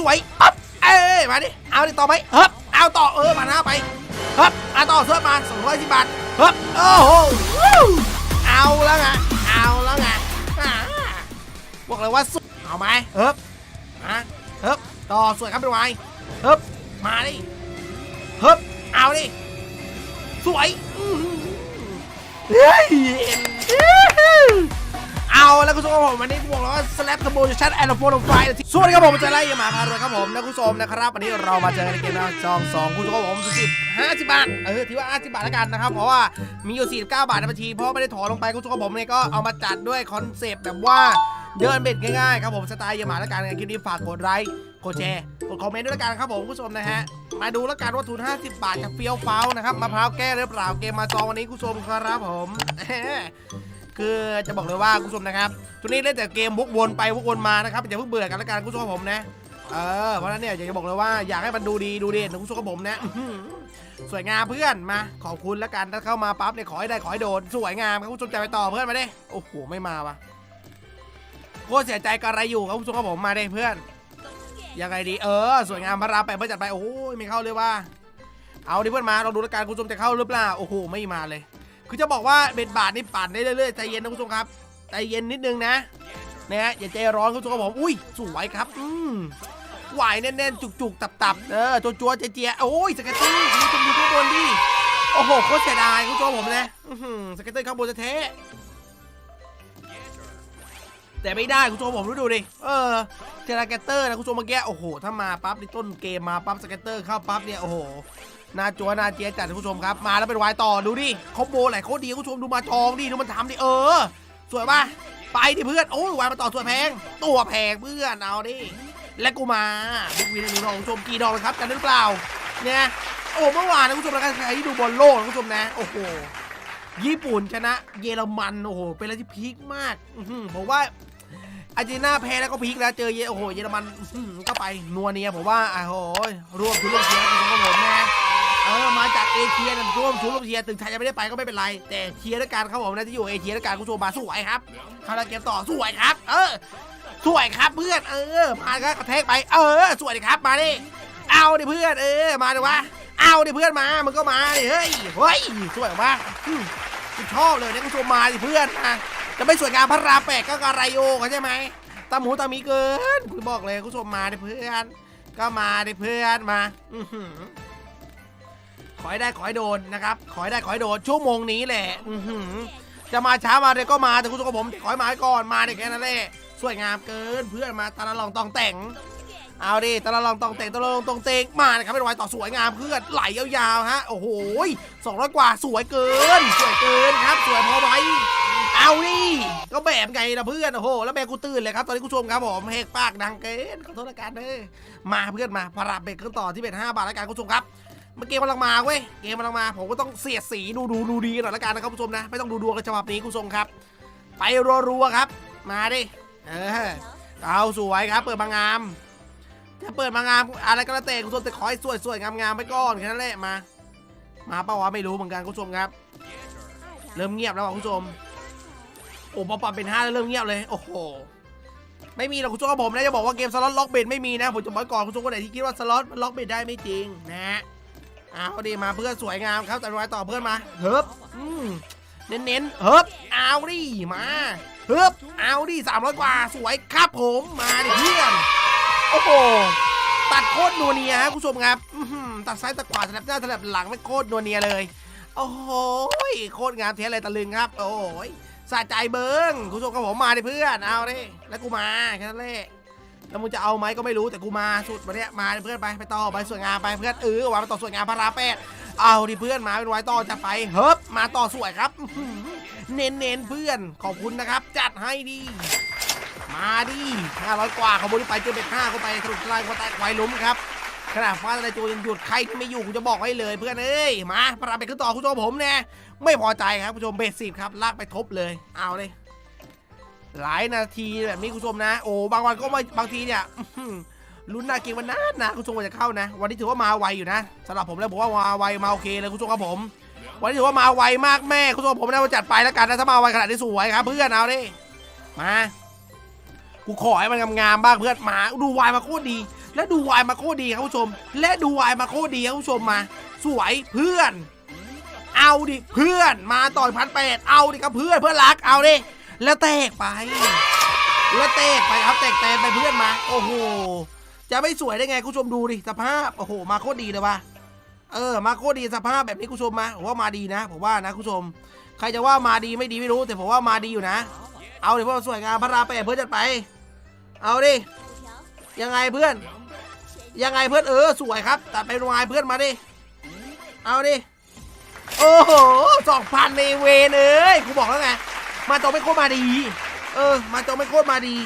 สวยอ๊บเอ้ยมาดิเอาดิต่อไหมเฮ้บเอาต่อเออมาหน้าไปเฮ้บเอาต่อเสื้อมาสองร้อยสิบบาทเฮ้บโอ้โหเอาแล้วไงเอาแล้วไงอ่าบอกเลยว่าสุดเอาไหมเฮ้บมาเฮ้บต่อสวยครับเป็นไงเฮ้บมาดิเฮ้บเอาดิสวยอื้อหือเฮ้ย เอาแล้วคุณผู้ชมผมวันนี้กูบอกแล้วว่า slap the motion and the photo file สวัสดีครับผมจะไล่ยามาพารวยครับผมนะคุณผู้ชมนะครับวันนี้เรามาเจอกันในเกมนะจองสองคุณผู้ชมผมสิบห้าสิบบาทเออถือว่าห้าสิบบาทแล้วกันนะครับเพราะว่ามีอยู่สี่สิบเก้าบาทในบัญชีเพราะไม่ได้ถอนลงไปคุณผู้ชมผมเนี่ยก็เอามาจัดด้วยคอนเซปต์แบบว่าเดินเบ็ดง่ายๆครับผมสไตล์ยามาแล้วกันคลิปนี้ฝากกดไลค์กดแชร์กดคอมเมนต์ด้วยแล้วกันครับผมคุณผู้ชมนะฮะ มาดูแล้วกันว่าทุน 50 บาทจะเฟี้ยวฟ้าวนะครับมะพร้าวแก้หรือเปล่าเกมมาจองวันนี้คุณผู้ชมครับผม คือจะบอกเลยว่าคุณผู้ชมนะครับตัวนี้เล่นแต่เกมวกวนไปวกวนมานะครับอย่าเพิ่งเบื่อกันแล้วกันคุณผู้ชมผมนะเออเพราะฉะนั้นเนี่ยอยากจะบอกเลยว่าอยากให้มันดูดีดูเด่นะคุณผู้ชมกับผมนะสวยงามเพื่อนมา ขอบคุณแล้วกันถ้าเข้ามาปั๊บเนี่ยขอให้ได้ขอให้โดนสวยงามครับคุณผู้ชมจะไปต่อเพื่อนมาดิโอ้โหไม่มาวะโคตรเสียใจกับอะไรอยู่ครับคุณผู้ชมกับผมมาดิเพื่อนยังไงดีเออสวยงามพระรามไปเพื่อจัดไปโอ้ยไม่เข้าเลยว่า เอาดิเพื่อนมาเราดูแล้วกันคุณผู้ชมจะเข้าหรือเปล่าโอ้โหไม่มาเลย คือจะบอกว่าเบ็ดบาทนี่ปั่นได้เรื่อยๆใจเย็นนะคุณผู้ชมครับใจเย็นนิดนึงนะนะฮะอย่าใจร้อนคุณผู้ชมครับผมอุ้ยสวยครับอืมหวายแน่นๆจุกๆตับๆเออจัวๆเจียๆโอ้ยสเก็ตเตอร์คุณผู้ชมดูข้างบนดิโอ้โหโคตรเสียดายคุณผู้ชมผมนะสเก็ตเตอร์ข้างบนจะเทแต่ไม่ได้คุณผู้ชมผมดูดูดิเออเทราแกตเตอร์นะคุณผู้ชมเมื่อกี้โอ้โหถ้ามาปั๊บในต้นเกมมาปั๊บสเก็ตเตอร์เข้าปั๊บเนี่ยโอ้โห น้าจัวหน้าเจี๊ยจัดคุณผู้ชมครับ มาแล้วเป็นวายต่อดูดิคอมโบไหลโคตรดีคุณผู้ชมดูมาจองดิดูมันทำดิเออ สวยป่ะไปดิเพื่อนโอ้ยวายมาต่อสวยแพง ตัวแพงเพื่อนเอาดิและกูมาบิ๊กวินหนูน้องคุณผู้ชมกี่ดอกเลยครับกันได้หรือเปล่าเนี่ยโอ้เมื่อวานนะคุณผู้ชมนะใครที่ดูบอลโลกนะคุณผู้ชมนะโอ้โหญี่ปุ่นชนะเยอรมันโอ้โหเป็นอะไรที่พีคมากอื้อหือผมว่าอาร์เจนตินาแพ้แล้วก็พีคแล้วเจอเยโอ้โหเยอรมันก็ไปนัวเนียผมว่าโอ้ยรวมทุนรวมเชียร์คุณผู้ชมผมนะ ออมาจากเอเชียนะร่วมชูร่วมเชียร์ถึงไทยจะไม่ได้ไปก็ไม่เป็นไร แต่เชียร์ด้วยกันครับผมนะที่อยู่เอเชียด้วยกันคุณผู้ชมมาสวยครับเข้ามาเกมต่อสวยครับ เออสวยครับเพื่อนเออมาก็กระแทกไป เออ สวยดิครับมาดิเอาดิเพื่อนเออมาดิวะเอาดิเพื่อนมามึงก็มาดิเฮ้ยเฮ้ยสวยมากชอบเลยเนี่ยคุณผู้ชมมาดิเพื่อนนะจะไม่สวยงามพระรามแปดก็กระไรโอเขาใช่ไหมตามหูตามีเกินคุณบอกเลยคุณผู้ชมมาดิเพื่อน ก็มาดิเพื่อนมา อื ขอให้ได้ขอให้โดนนะครับ ขอให้ได้ขอให้โดนชั่วโมงนี้แหละอืจะมาช้ามาเร็วก็มาแต่คุณผู้ชมกับผมขอให้มาให้ก่อนมาเนี่ยแค่นั้นแหละสวยงามเกินเพื่อนมาตาละลองตองแต่ง เอาดิตาละลองตองแต่งตาละลองตองเตงมานะครับเป็นไวต่อสวยงามเพื่อนไหลยาวๆฮะโอ้โหสองร้อยกว่าสวยเกิน สวยเกินครับ สวยพอไว้เอาดิก็แบบไงนะเพื่อนโอ้โหแล้วแม่กูตื่นเลยครับตอนนี้คุณผู้ชมครับผมเฮกปากดังเกินขอโทษละกันเด้อมาเพื่อนมาพาราเบรกขึ้นต่อที่เป็นห้าบาทแล้วกันคุณผู้ชมครับ มื่อเกมกำลังมาเว้ย เกมกำลังมา ผมก็ต้องเสียดสีดูดูดูดีกันหน่อยละกันนะครับคุณผู้ชมนะ ไม่ต้องดูดวงกันฉบับนี้คุณผู้ชมครับ ไปรัวๆครับ มาดิ เออ เอาสวยครับ เปิดมางงาม จะเปิดมางงามอะไรก็แล้วแต่คุณผู้ชมแต่ขอให้สวยๆงามๆไปก่อนแค่นั้นแหละมา มาเปล่าวะไม่รู้เหมือนกันคุณผู้ชมครับ เริ่มเงียบแล้วคุณผู้ชมโอ้พอปเป็นห้าแล้วเริ่มเงียบเลย โอ้โหไม่มีหรอกคุณผู้กับผมนะจะบอกว่าเกมสล็อตล็อกเบดไม่มีนะผมจะบอกก่อนคุณผู้คนไหนที่คิดว่าสล็อตมันล็อกเบดได้ไม่จริงนะฮะ เอาดิมาเพื่อนสวยงามครับแต่รอยต่อเพื่อนมาเฮิบอืมเน้นๆเฮิบเอาดิมาเฮิบเอาดิสามร้อยกว่าสวยครับผมมาดิเพื่อนโอ้โหตัดโคตรนัวเนียฮะคุณผู้ชมครับอื้อหือตัดซ้ายตัดขวาสลับหน้าสลับหลังไม่โคตรนัวเนียเลย โอ้โหโคตรงามเทเลยตะลึงครับ โอ้ยสะใจเบิ้งคุณผู้ชมกับผมมาดิเพื่อนเอาดิแล้วกูมาแค่นั้นแหละ แล้วมึงจะเอาไหมก็ไม่รู้แต่กูมาสุดวันเนี้ยมาเพื่อนไปไปต่อไปสวยงามไปเพื่อนเออวางไปต่อสวยงามพาราแปดเอาดิเพื่อนมาเป็นไว้ต่อจะไปเฮิบมาต่อสวยครับเน้นเน้นเพื่อนขอบคุณนะครับ จัดให้ดี มาดิ500 กว่าขบวนไปเจอเบ็ดห้าเข้าไปสรุปลายคนตายควายล้มครับขนาดฟ้าทลายโจรยังหยุดใครที่ไม่อยู่กูจะบอกให้เลยเพื่อนเอ้ยมาพาราไปขึ้นต่อคุณผู้ชมผมเนี่ยไม่พอใจครับคุณผู้ชมเบสสิบครับลากไปทบเลยเอาเลย หลายนาทีแบบนี้คุณผู้ชมนะ โอ้บางวันก็ไม่บางทีเนี่ยลุ้นนาเก่งวันนั้นนะคุณผู้ชมว่าจะเข้านะ วันนี้ถือว่ามาไวอยู่นะสำหรับผมแล้วผมว่ามาไวมาโอเคเลยคุณผู้ชมครับผม วันนี้ถือว่ามาไวมากแม่คุณผู้ชมผมได้มาจัดไปแล้วกันนะถ้ามาไวขนาดนี้สวยครับ เพื่อนเอาดิมากูขอให้มันงามๆบ้างเพื่อนมาดูวายมาโคตรดี และดูวายมาโคตรดีครับผู้ชม และดูวายมาโคตรดีครับผู้ชมมา สวยเพื่อน เอาดิเพื่อนมาต่อยพันแปดเอาดิครับเพื่อนเพื่อนรักเอาดิ แล้วแตกไป แล้วแตกไปครับแตกแตนไปเพื่อนมา โอ้โห จะไม่สวยได้ไงคุณผู้ชมดูดิสภาพ โอ้โห มาโคตรดีเลยว่ะเออ มาโคตรดีสภาพแบบนี้คุณผู้ชมมาผมว่ามาดีนะ ผมว่านะคุณผู้ชม ใครจะว่ามาดีไม่ดีไม่รู้ แต่ผมว่ามาดีอยู่นะ เอาดิเพื่อนสวยงามพระราแปเพื่อนจัดไป เอาดิ ยังไงเพื่อน ยังไงเพื่อนเออสวยครับตัดไปวายเพื่อนมาดิ เอาดิ โอ้โหสองพันในเวนเอ้ยกูบอกแล้วไง มาโจไม่โคตรมาดี เออ มาโจไม่โคตรมาดี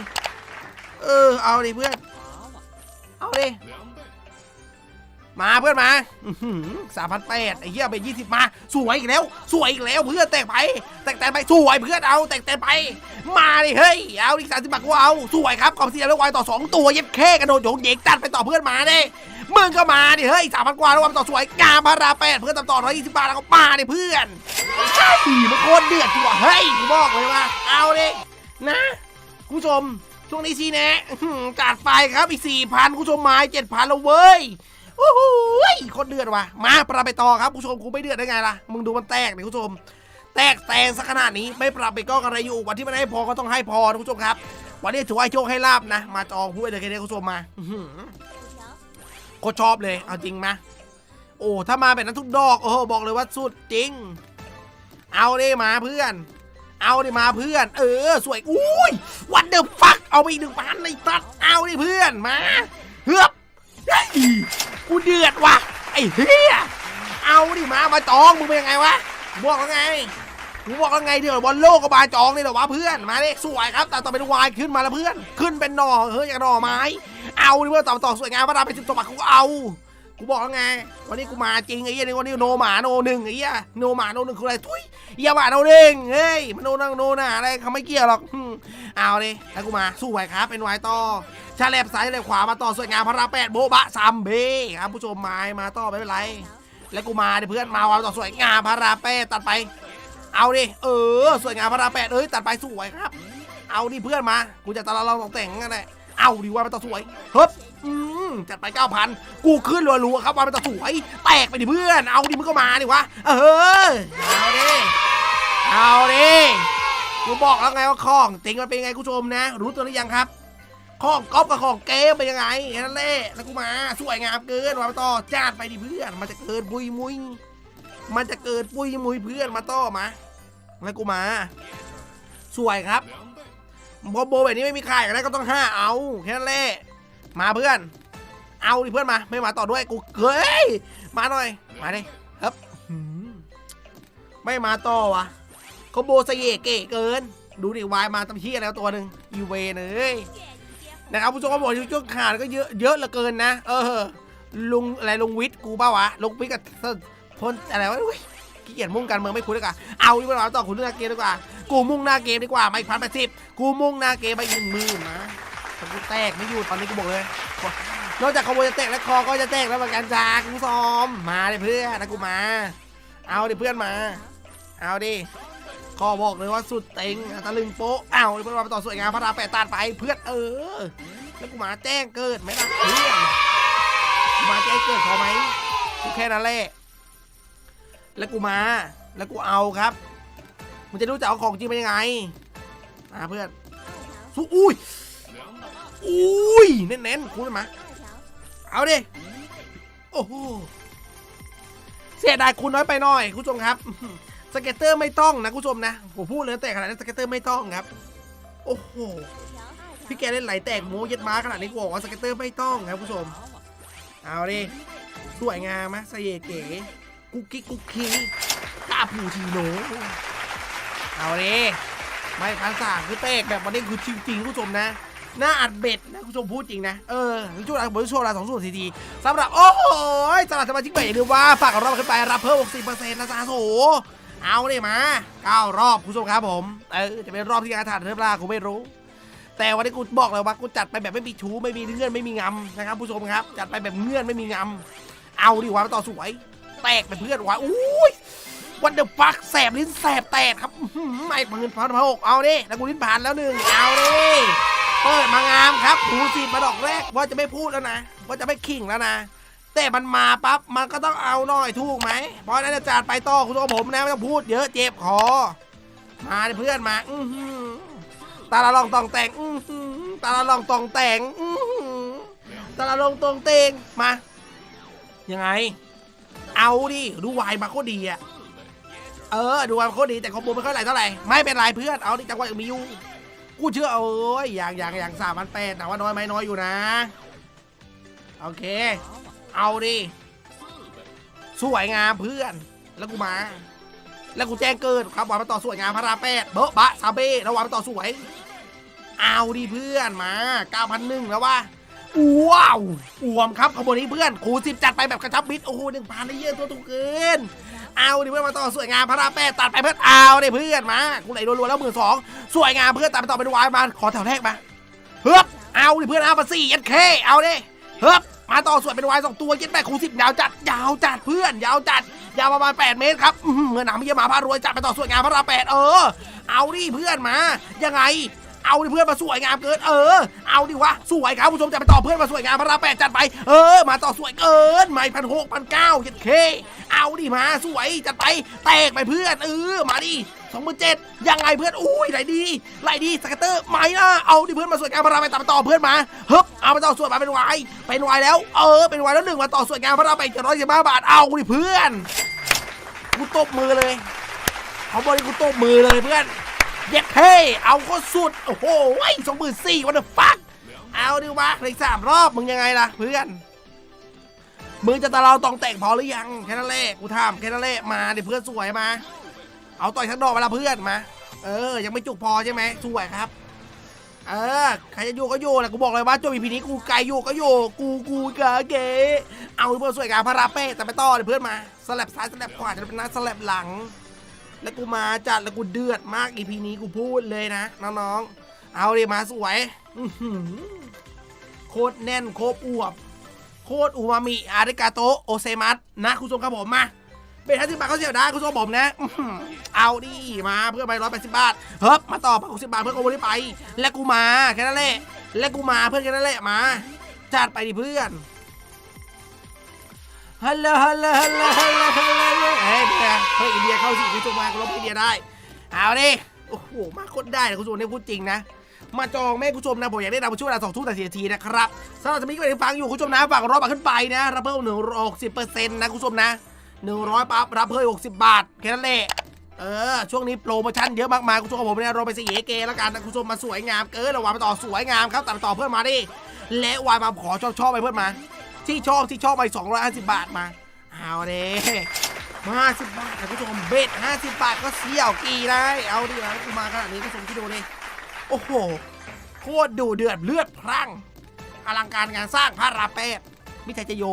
เออ เอาดิเพื่อน เอาดิ มาเพื่อนมาสามพันแปดไอ้เหี้ยไปยี่สิบมา สวยอีกแล้ว สวยอีกแล้วเพื่อนแตกไป แตกแตนไป สวยเพื่อนเอา แตกแตนไป มาดิเฮ้ย เอาดิสามสิบบาทกูเอา สวยครับกองเสียแล้ววายต่อสองตัวเย็บแค่กระโดดโยงเยกจัดไปต่อเพื่อนมาเดิ มึงก็มาดิเฮ้ยสามพันกว่าแล้ววายต่อสวยงามพาราแปดเพื่อนต่อต่อร้อยยี่สิบบาทแล้วก็มาดิเพื่อนใช่มันโคตรเดือดจริงว่ะเฮ้ยกูบอกเลยว่าเอาดินะคุณผู้ชมช่วงนี้ซีแนะจัดไปครับอีกสี่พันคุณผู้ชมมาเจ็ดพันแล้วเว้ยโอ้โหโคนเดือดว่ะ มาปรับไปต่อครับคุณผู้ชมกูไม่เดือดได้ไงล่ะ มึงดูมันแตกดิคุณผู้ชม แตกแตงสักขนาดนี้ไม่ปรับไปก็อะไรอยู่ วันที่มันให้พอก็ต้องให้พอคุณผู้ชมครับ วันนี้ถือว่าโชคให้ลาบนะ มาจองพูดเลยแค่นี้คุณผู้ชมมา คตรชอบเลย เอาจริงมโอ้ ถ้ามาแบบนั้นทุกดอก โอ้โห บอกเลยว่าสุดจริง เอาดิมาเพื่อน เอาดิมาเพื่อน เออ สวย อุ้ยวันเดอร์ฟัก เอาไปอีกหนึ่งพันในตัด เอาดิเพื่อน มา เฮือบเฮ้กูเดือดว่ะ ไอ้เฮียเอาดิมา มาจอง มึงเป็นยังไงวะ บอกแล้วไงกูบอกแล้วไงเดี๋ยวบอลโลกก็มาจองนี่เหรอวะเพื่อน มาดิสวยครับ แต่ต่อเป็นวายขึ้นมาแล้วเพื่อน ขึ้นเป็นหน่อ เฮ้ยอย่างหน่อไม้ เอาดิเพื่อนต่อต่อสวยงามมาดาไปสิบตัวบาทกูเอากูบอกแล้วไงวันนี้กูมาจริงไอ้เหี้ยนี่วันนี้โนหมาโนหนึ่งไอ้เหี้ยโนหมาโนหนึ่งคืออะไรทุยเหี้ยหมาโนหนึ่งเฮ้ยมันโนนั่งโนน่ะอะไรเขาไม่เกี่ยวหรอกเอาดิแล้วกูมาสู้ไหวครับเป็นวายต่อชาแลบซ้ายแลบขวามาต่อสวยงามพระรามแปดโบบะซัมเบครับผู้ชมมามาต่อไม่เป็นไร แล้วกูมาดิเพื่อนมาวาต่อสวยงามพระรามแปดตัดไป เอาดิเออ สวยงามพระรามแปดเอ้ยตัดไปสวยครับ เอาดิเพื่อนมากูจะตะลองตองแต่งกันแหละ เอาดิว่ามันต่อสวยเฮ้ยอืมจัดไปเก้าพันกูขึ้นรัวๆครับว่ามันต่อสวย แตกไปดิเพื่อน เอาดิมึงก็มาดิวะ เออ เอาดิ เอาดิกูบอกแล้วไงว่าของจริงมันเป็นไงคุณผู้ชมนะ รู้ตัวหรือยังครับของก๊อปกับของเกมเป็นยังไงนั้นแหละแล้วกูมาสวยงามเกินว่ามาต่อจาดไปดิเพื่อน มันจะเกิดปุยมุยมันจะเกิดปุยมุยเพื่อนมาต่อมาแล้วกูมา สวยครับ พอโบแบบนี้ไม่มีขายกันแล้วก็ต้องห้าเอาแค่นั้นแหละมาเพื่อน เอาดิเพื่อนมา ไม่มาต่อด้วยกูเฮ้ยมาหน่อย มาดิครับหืมไม่มาต่อวะเขาโบเสยเก๋เกิน ดูดิวายมาตำเฮียแล้วตัวหนึ่งอีเวนเลยนะครับผู้ชมก็บอกช่วงขาดก็เยอะเยอะเหลือเกินนะ เออลุงอะไรลุงวิทย์กูเปล่าวะลุงวิทย์กับพลอะไรวะอุ้ยขี้เกียจมุ่งการเมืองไม่คุยดีกว่าเอาดิเพื่อนมาต่อคุณเรื่องหน้าเกมดีกว่า กูมุ่งหน้าเกมดีกว่าไม่พันแปดสิบกูมุ่งหน้าเกมไปหนึ่งหมื่นนะแต่กูแตกไม่อยู่ตอนนี้กูบอกเลย นอกจากขโมยจะแตกแล้วคอก็จะแตกแล้วเหมือนกันจ้ากูซ้อมมาดิเพื่อนนะกูมา เอาดิเพื่อนมา เอาดิคอบอกเลยว่าสุดเต็งตะลึงโป๊ะเอาเพื่อนมาต่อสวยงามพระรามแปดตานไปเพื่อนเออ แล้วกูมาแจ้งเกิดไหมล่ะเพื่อนมาแจ้งเกิดพอไหมกูแค่นั้นแหละแล้วกูมา แล้วกูเอาครับ มึงจะรู้จักเอาของจริงเป็นยังไงมาเพื่อนสู้อุ้ยอุ้ยเน้นๆคุณมาเอาดิโอ้โหเสียดายคุณน้อยไปหน่อยคุณผู้ชมครับสเก็ตเตอร์ไม่ต้องนะคุณผู้ชมนะผมพูดเลยแต่ขนาดนี้สเก็ตเตอร์ไม่ต้องครับ โอ้โหพี่แกเล่นไหลแตกโมเย็ดม้าขนาดนี้กูบอกว่าสเก็ตเตอร์ไม่ต้องครับคุณผู้ชม เอาดิสวยงามมะสเยเก๋กุ๊กกิ๊กกุ๊กคิงกาปูชิโน เอาดิไม่พันสามคือเตกแบบวันนี้คือจริงๆคุณผู้ชมนะหน้าอัดเบ็ดนะคุณผู้ชมพูดจริงนะ เออช่วงบริช่วงเวลาสองส่วนทีทีสำหรับ โอ้โหสำหรับสมาชิกใหม่อย่าลืมว่า ฝากรอบขึ้นไปรับเพิ่ม 60%นะจ๊ะโถเอาดิมาเก้ารอบคุณผู้ชมครับผม เออ จะเป็นรอบที่การถ่ายเทปล่ากูไม่รู้ แต่วันนี้กูบอกเลยว่ากูจัดไปแบบไม่มีชู้ไม่มีเงื่อนไม่มีงำนะครับผู้ชมครับ จัดไปแบบเงื่อนไม่มีงำเอาดิวะมาต่อสวย แตกเป็นเพื่อนวะอุ้ย วันเดอร์ฟักแสบลิ้นแสบแตกครับอื้อหือนพันพันหกเอาดิแล้วกูลิ้นผ่านแล้วหนึ่งเอาดิเปิดมางามครับครูสิมาดอกแรกว่าจะไม่พูดแล้วนะว่าจะไม่ขิงแล้วนะแต่มันมาปั๊บมันก็ต้องเอาหน่อยถูกไหมเพราะนั้นอาจารย์ไปต่อคุณตัวผมนะไม่ต้องพูดเยอะเจ็บคอมาดิเพื่อนมาอือหือตาละลองตองแต่งอือหือตาละลองตองแต่งอือหือตาละลองตองเตงมา ยังไง เอาดิดูวายมาโคตรดีอะ เออ ดูวามาโคตรดีแต่คอมโบไม่ค่อยไหลเท่าไหร่ไม่เป็นไรเพื่อนเอาดิจังหวะมีอยู่กูเชื่อเอ้ยอย่างอย่างอย่างสามพันแปดแต่ว่าน้อยไหมน้อยอยู่นะ โอเค เอาดิสวยงามเพื่อน แล้วกูมา แล้วกูแจ้งเกิดครับวางมาต่อสวยงามพระราแปดเบอะบะซาเบ้แล้ววางมาต่อสวย เอาดิเพื่อนมา9,001แล้วว่า ว้าวอวมครับขบวนนี้เพื่อนครูสิบจัดไปแบบกระชับมิดโอ้โหหนึ่งพันได้เยอะตัวถูกเกินเอาดิเพื่อนมาต่อสวยงามพระราแปดตัดไปเพื่อนเอาดิเพื่อนมากูไหลรัวๆแล้วหมื่นสองสวยงามเพื่อนตัดไปต่อเป็นวายมาขอแถวแรกมาเฮ้บเอาดิเพื่อนเอามาสี่ยัดเคเอาดิเฮ้บมาต่อสวยเป็นวายสองตัวยัดแปดครูสิบยาวจัดยาวจัดเพื่อนยาวจัดยาวประมาณ 8 เมตรครับอื้อหนามเยี่ยมมาพารวยจัดไปต่อสวยงามพระราแปดเออ เอาดิเพื่อนมายังไง เอาดิเพื่อนมาสวยงามเกินเออ เอาดิวะสวยครับผู้ชมจะไปต่อเพื่อนมาสวยงามพระราแปดจัดไปเออ มาต่อสวยเกินไม่พันหกพันเก้าเจ็ดเคเอาดิมาสวยจัดไปแตกไปเพื่อนเออมาดิสองหมื่นเจ็ดยังไงเพื่อนอุ้ยไหลดีไหลดีสกัตเตอร์ไหมนะเอาดิเพื่อนมาสวยงามพระรามแปดตัดไปต่อเพื่อนมาฮึบเอาไปต่อสวยมาเป็นวายเป็นวายแล้วเออเป็นวายแล้วหนึ่งมาต่อสวยงามพระรามแปดเจ็ดร้อยสิบห้าบาทเอาดิเพื่อนกูตบมือเลยเขาบอกกูตบมือเลยเพื่อน เย็ดเท่เอาก็สุด โอ้โหสองหมื่นสี่วันเดอฟักเอาดิวะเหลยสามรอบมึงยังไงล่ะเพื่อน มึงจะตะเราตองแต่งพอหรือยัง แค่นั้นแหละกูถามแค่นั้นแหละมาดิเพื่อนสวยมา เอาต่อยทั้งดอกเวลาเพื่อนมา เออ ยังไม่จุกพอใช่ไหมสวยครับ เออใครจะอยู่ก็อยู่แหละกูบอกเลยว่าจบอีพีนี้กูไกลอยู่ก็อยู่กูกูกะเก๋เอาเพื่อนสวยงามพระราเป้แต่ไปต่อเลยวเพื่อนมาสลับซ้ายสลับขวาจะเป็นหน้าสลับหลัง แล้วกูมาจัดแล้วกูเดือดมากอีพีนี้กูพูดเลยนะน้องๆ เอาดิมาสวยโคตรแน่นโคตรอวบ โคตรอูมามิอาริกาโตโอเซมัสนะคุณผู้ชมครับผมมาเป็นห้าสิบบาทเขาเสียได้คุณผู้ชมผมนะเอาดิมาเพื่อไปร้อยแปดสิบบาทเฮ้บมาต่อไปหกสิบบาทเพื่อโอเวอร์ไป และกูมาแค่นั้นแหละและกูมาเพื่อนแค่นั้นแหละมาจัดไปดิเพื่อน ฮัลโหลฮัลโหลฮัลโหลฮัลโหลฮัลโหลเฮ้ยเดียเฮ้ยอินเดียเข้าสิคุณผู้ชมมากูลบอินเดียได้เอาดิโอ้โหมาคนได้นะคุณผู้ชมเนี่ยพูดจริงนะมาจองแม่คุณผู้ชมนะผมอยากได้นำมาช่วยเราสองทุ่มแต่สียทีนะครับสำหรับสมิธก็ยังฟังอยู่คุณผู้ชมนะฝากรอบมาขึ้นไปนะรับเพิ่มหนึ่งหกสิบเปอร์เซ็นต์นะคุณผู้ชมนะหนึ่งร้อยปั๊บรับเพิ่มหกสิบบาทแค่นั้นแหละเออช่วงนี้โปรโมชั่นเยอะมากมายคุณผู้ชมกับผมเนี่ยเราไปเสียเกแล้วกันนะคุณผู้ชมมาสวยงามเกินเราวางไปต่อสวยงามครับตัดต่อเพื่อนมาดิและวายมาขอชอบชอบไปเพื่อนมา ที่ชอบที่ชอบไปสองร้อยห้าสิบบาทมาเอาเด้มาสิบบาทนะคุณผู้ชมเบ็ดห้าสิบบาทก็เสี่ยวกี่ได้เอาดินะกูมาขนาดนี้คุณผู้ชมคิดดูดิโอ้โหโคตรดูเดือดเลือดพรั่งอลังการงานสร้างพระราเปศมิไทยจะโย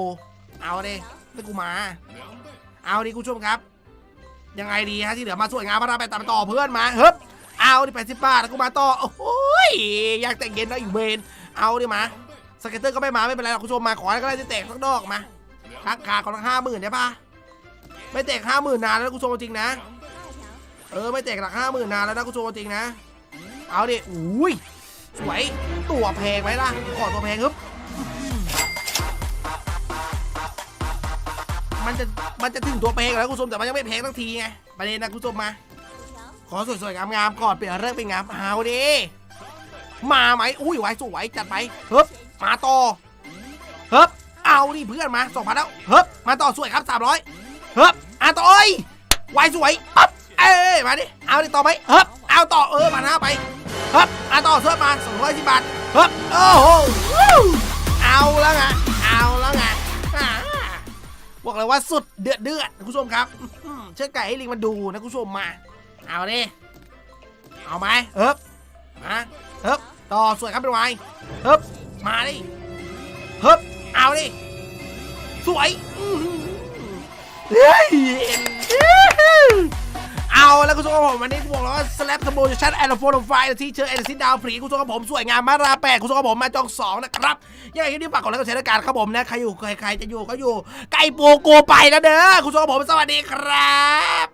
เอาดิไม่กูมา เอาดิคุณผู้ชมครับ ยังไงดีฮะที่เหลือมาสวยงามพระราเปศตามต่อเพื่อนมาเฮ้บเอาดิแปดสิบบาทแล้วกูมาต่อโอ้ยอยากแต่งเย็นแล้วอีกเวนเอาดิมา สเก็ตเตอร์ก็ไม่มาไม่เป็นไรหรอกคุณผู้ชมมาขอให้ก็ได้จะแตกสักดอกมาทักขาของทั้งห้าหมื่นได้ปะไม่แตกห้าหมื่นนานแล้วคุณผู้ชมจริงนะ เออไม่แตกหลักห้าหมื่นนานแล้วนะคุณผู้ชมจริงนะ เอาดิอุ้ยสวยตัวแพงไหมล่ะขอตัวแพงฮึบมันจะมันจะถึงตัวแพงแล้วคุณผู้ชมแต่มันยังไม่แพงทั้งทีไงประเด็นนะคุณผู้ชมมา ขอสวยๆงามๆก่อนเปลี่ยนเรื่องเป็นงามเอาดิมาไหมอุ้ยไว้สวยจัดไปฮึบ มาต่อเฮึบเอาดิเพื่อนมาสองพันแล้วเฮึบมาต่อสวยครับสามร้อยฮึบอะต่อเอ้ยไวสวยปั๊บเอ้ยมาดิเอาดิต่อไหมฮึบเอาต่อเออมาหน้าไปเฮึบอะต่อเสื้อมาสองร้อยสิบบาทเฮึบโอ้โหเอาแล้วไงเอาแล้วไงบอกเลยว่าสุดเดือดเดือดคุณผู้ชมครับเชือกไก่ให้ลิงมันดูนะคุณผู้ชมมา เอาดิเอาไหมเฮึบมาเฮึบต่อสวยครับเป็นไงฮึบ มาดิฮึบเอาดิสวยอื้อหือเฮ้ยเอาแล้วคุณผู้ชมครับผมวันนี้กูบอกแล้วว่า slap t o m o t i o n and p h o t o f i l e ที่เชิญเอลิซิดาวพรีคุณผู้ชมครับผมสวยงามมาราแปดคุณผู้ชมครับผมมาจองสองนะครับยังไงคลิปนี้ฝากกดไลค์กดแชร์รายการครับผมนะ ใครอยู่ใครใครจะอยู่ก็อยู่ ไก่ปูโกไปแล้วเด้อคุณผู้ชมครับผมสวัสดีครับ